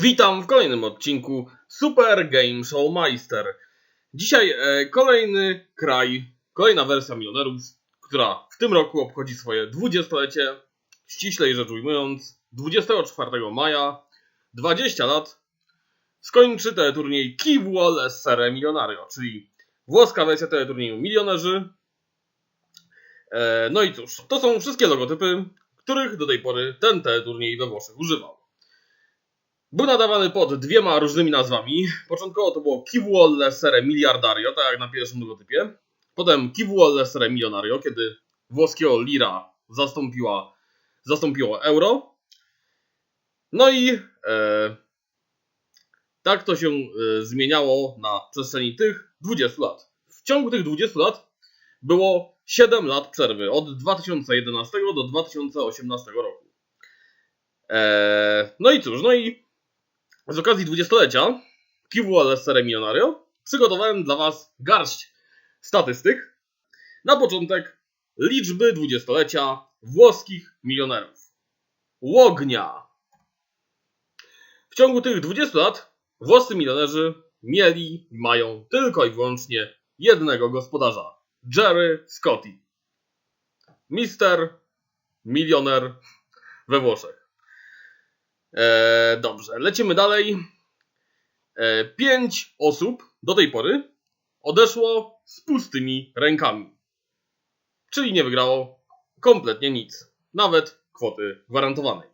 Witam w kolejnym odcinku Super Game Show Meister. Dzisiaj e, kolejny kraj, kolejna wersja milionerów, która w tym roku obchodzi swoje dwudziestolecie. Ściślej rzecz ujmując, 24 maja 20 lat skończy teleturniej Kivual Essere Milionario, czyli włoska wersja teleturnieju Milionerzy. E, no i cóż, to są wszystkie logotypy, których do tej pory ten teleturniej we Włoszech używał. Był nadawany pod dwiema różnymi nazwami. Początkowo to było Kivuol Sere Miliardario, tak jak na pierwszym logotypie. Potem Kivuol Sere Milionario, kiedy włoskiego lira zastąpiła, zastąpiło euro. No i e, tak to się e, zmieniało na przestrzeni tych 20 lat. W ciągu tych 20 lat było 7 lat przerwy, od 2011 do 2018 roku. E, no i cóż, no i z okazji dwudziestolecia Kivu Sere Milionario przygotowałem dla Was garść statystyk. Na początek liczby dwudziestolecia włoskich milionerów. Łognia. W ciągu tych 20 lat włoscy milionerzy mieli mają tylko i wyłącznie jednego gospodarza. Jerry Scotti. Mister milioner we Włoszech. E, dobrze, lecimy dalej. E, pięć osób do tej pory odeszło z pustymi rękami. Czyli nie wygrało kompletnie nic. Nawet kwoty gwarantowanej.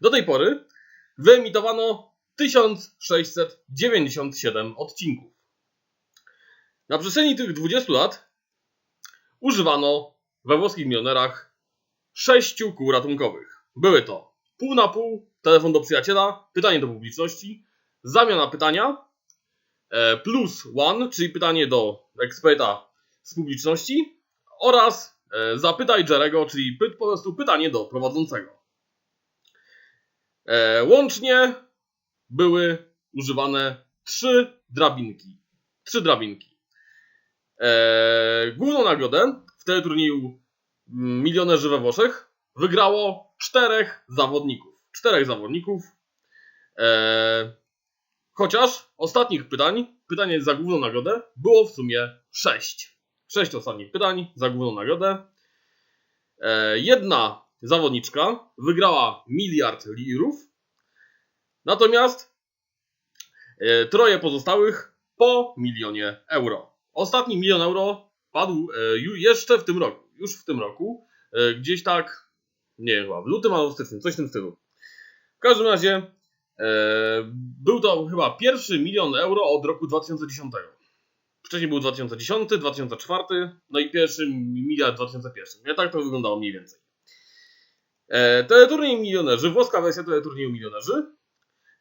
Do tej pory wyemitowano 1697 odcinków. Na przestrzeni tych 20 lat używano we włoskich milionerach sześciu kół ratunkowych. Były to pół na pół, telefon do przyjaciela, pytanie do publiczności, zamiana pytania, e, plus one, czyli pytanie do eksperta z publiczności oraz e, zapytaj Jerego, czyli po prostu pytanie do prowadzącego. E, łącznie były używane trzy drabinki. Trzy drabinki. Główną nagrodę w teleturnieju Milionerzy we Włoszech wygrało czterech zawodników czterech zawodników. Eee, chociaż ostatnich pytań, pytanie za główną nagrodę, było w sumie sześć. Sześć ostatnich pytań za główną nagrodę. Eee, jedna zawodniczka wygrała miliard lirów, natomiast e, troje pozostałych po milionie euro. Ostatni milion euro padł e, jeszcze w tym roku. Już w tym roku. E, gdzieś tak, nie wiem, chyba w lutym albo w styczniu, coś w tym stylu. W każdym razie e, był to chyba pierwszy milion euro od roku 2010. Wcześniej był 2010, 2004, no i pierwszy miliard w 2001. Ja tak to wyglądało mniej więcej. E, teleturniej Milionerzy, włoska wersja teleturnieju Milionerzy,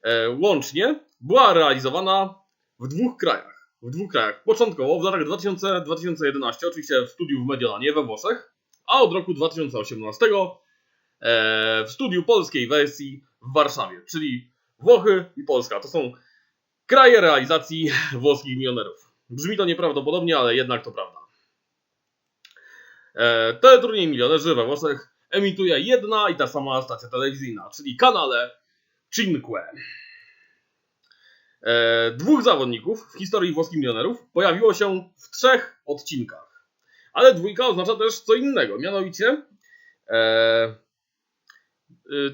e, łącznie była realizowana w dwóch krajach. W dwóch krajach. Początkowo w latach 2000-2011, oczywiście w studiu w Mediolanie we Włoszech, a od roku 2018 e, w studiu polskiej wersji w Warszawie, czyli Włochy i Polska. To są kraje realizacji włoskich milionerów. Brzmi to nieprawdopodobnie, ale jednak to prawda. E, teleturniej Milionerzy we Włoszech emituje jedna i ta sama stacja telewizyjna, czyli kanale Cinque. E, dwóch zawodników w historii włoskich milionerów pojawiło się w trzech odcinkach. Ale dwójka oznacza też co innego, mianowicie e,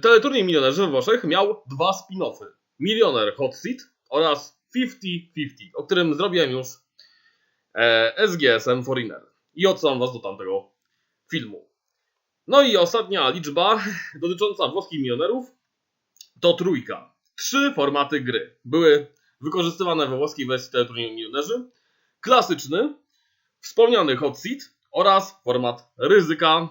teleturniej Milionerzy we Włoszech miał dwa spin-offy. Milioner Hot Seat oraz 50-50, o którym zrobiłem już e, SGSM Foreigner. I odsyłam Was do tamtego filmu. No i ostatnia liczba dotycząca włoskich milionerów to trójka. Trzy formaty gry były wykorzystywane we włoskiej wersji teleturnieju Milionerzy. Klasyczny, wspomniany Hot Seat oraz format ryzyka,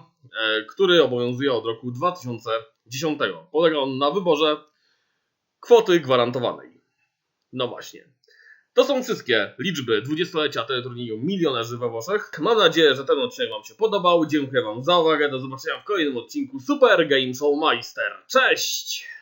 który obowiązuje od roku 2000 10. Polega on na wyborze kwoty gwarantowanej. No właśnie. To są wszystkie liczby 20-lecia teleturnieju Milionerzy we Włoszech. Mam nadzieję, że ten odcinek Wam się podobał. Dziękuję Wam za uwagę. Do zobaczenia w kolejnym odcinku Super Game Show Meister. Cześć!